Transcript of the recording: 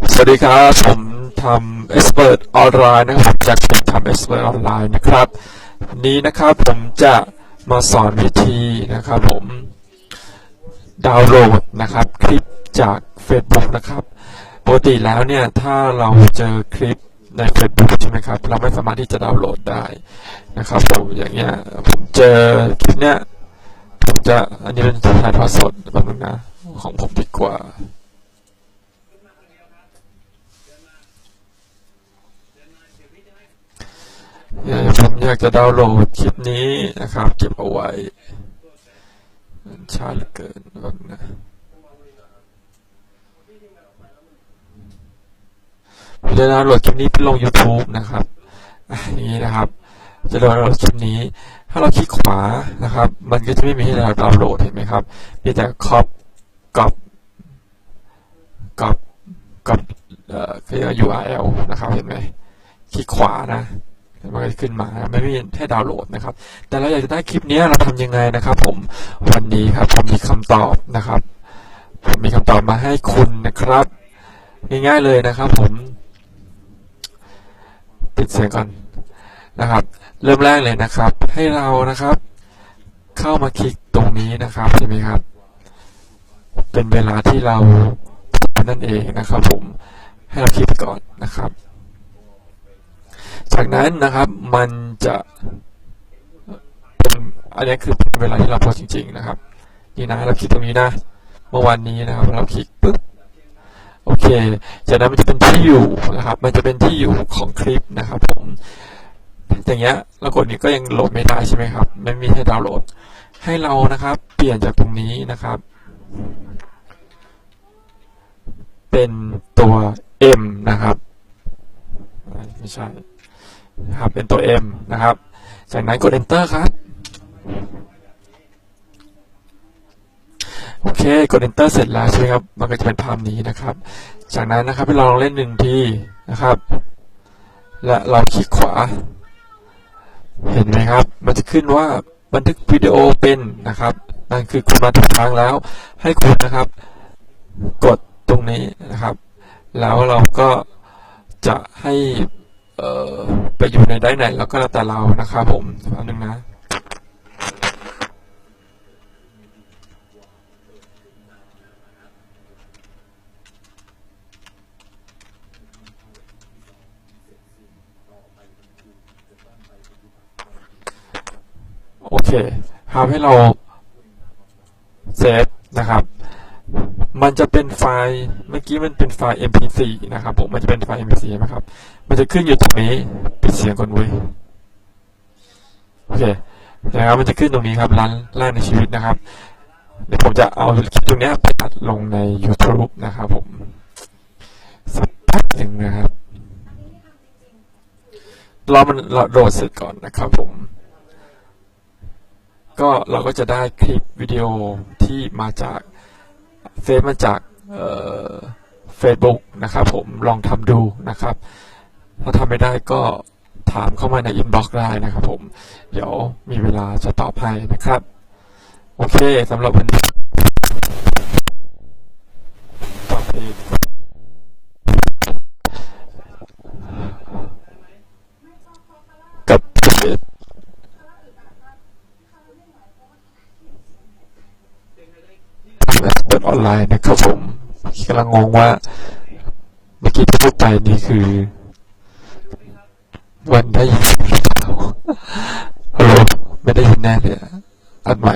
สวัสดีครับ ผมทำเอ็กซ์เพรสออนไลน์นะครับจากเพจทำเอ็กซ์เพรสออนไลน์นะครับนนี้นะครับผมจะมาสอนวิธีนะครับผมดาวน์โหลดนะครับคลิปจาก Facebook นะครับปกติแล้วเนี่ยถ้าเราเจอคลิปใน Facebook ใช่ไหมครับ เราไม่สามารถที่จะดาวน์โหลดได้นะครับผมอย่างเงี้ยผมเจอคลิปเนี้ยผมจะอันนี้เป็นถ่ายทอดสดแบบนึงนะของผมดีกว่า เนี่ยผม อยากจะดาวน์โหลดคลิปนี้นะครับ เก็บเอาไว้ช้าเหลือเกินแบบนะผมจะดาวน์โหลดคลิปนี้ไปลง YouTube นะครับอย่างนี้นะครับ จะดาวน์โหลดคลิปนี้ ถ้าเราคลิกขวานะครับ มันก็จะไม่มีให้เราดาวน์โหลดเห็นไหมครับมีแต่คอปกับกับกับเอ่อเรียกว่า URL นะครับเห็นไหมคลิกขวานะ มันก็จะขึ้นมาไม่มีให้ดาวน์โหลดนะครับ แต่เราอยากจะได้คลิปนี้เราทำยังไงนะครับ ผมวันนี้ครับผมมีคำตอบนะครับ ผมมีคำตอบมาให้คุณนะครับ ง่ายๆเลยนะครับ ผม ปิดเสียงก่อนนะครับ เริ่มแรกเลยนะครับ ให้เรานะครับ เข้ามาคลิกตรงนี้นะครับเห็นไหมครับ เป็นเวลาที่เรานั่นเองนะครับ ผมให้เราคลิกก่อนนะครับ จากนั้นนะครับมันจะเป็นอันนี้คือเป็นเวลาที่เราโพสจริง ๆ นะครับนี่นะเราคลิกตรงนี้นะ เมื่อวันนี้นะครับเราคลิกปุ๊บโอเค จากนั้นมันจะเป็นที่อยู่นะครับ มันจะเป็นที่อยู่ของคลิปนะครับผมอย่างเงี้ยเรากดนี้ก็ยังโหลดไม่ได้ใช่ไหมครับไม่มีให้ดาวน์โหลด ให้เรานะครับ เปลี่ยนจากตรงนี้นะครับ เป็นตัว M นะครับไม่ใช่ นะครับเป็นตัว M นะครับ จากนั้นกด enter ครับ โอเค กด enter เสร็จแล้วใช่ไหมครับ มันก็จะเป็นภาพนี้นะครับ จากนั้นนะครับให้เราลองเล่นหนึ่งทีนะครับ และเราคลิกขวา เห็นไหมครับ มันจะขึ้นว่าบันทึกวิดีโอเป็นนะครับ นั่นคือคุณมาถูกทางแล้ว ให้คุณนะครับ กดตรงนี้นะครับ แล้วเราก็จะให้ เอ่อไปอยู่ในได้ไหนแล้วก็แล้วแต่เรานะครับผมแป๊บนึงนะโอเคทำให้เราเซฟนะครับ มันจะเป็นไฟล์เมื่อกี้มันเป็นไฟล์ mp4 นะครับผมมันจะเป็นไฟล์ mp4 ใช่ไหมครับ มันจะขึ้นอยู่ตรงนี้ปิดเสียงก่อนเว้ยโอเคนะครับมันจะขึ้นตรงนี้ครับร้านแรกในชีวิตนะครับ เดี๋ยวผมจะเอาคลิปตรงนี้ไปตัดลงใน YouTube นะครับผมสักพักหนึ่งนะครับรอมันโหลดเสร็จก่อนนะครับผม ก็เราก็จะได้คลิปวิดีโอที่มาจาก เฟซมาจากเฟซบุ๊กนะครับผมลองทำดูนะครับ ถ้าทำไม่ได้ก็ถามเข้ามาในอินบ็อกซ์ได้นะครับผม เดี๋ยวมีเวลาจะตอบให้นะครับ โอเคสำหรับวันนี้ต่อไปกับเพจ เปิดออนไลน์นะครับผมกำลังงงว่าเมื่อกี้ที่พูดไปนี่คือ วันได้ยินหรือเปล่าฮัลโหลไม่ได้ยินแน่เลยอะอัดใหม่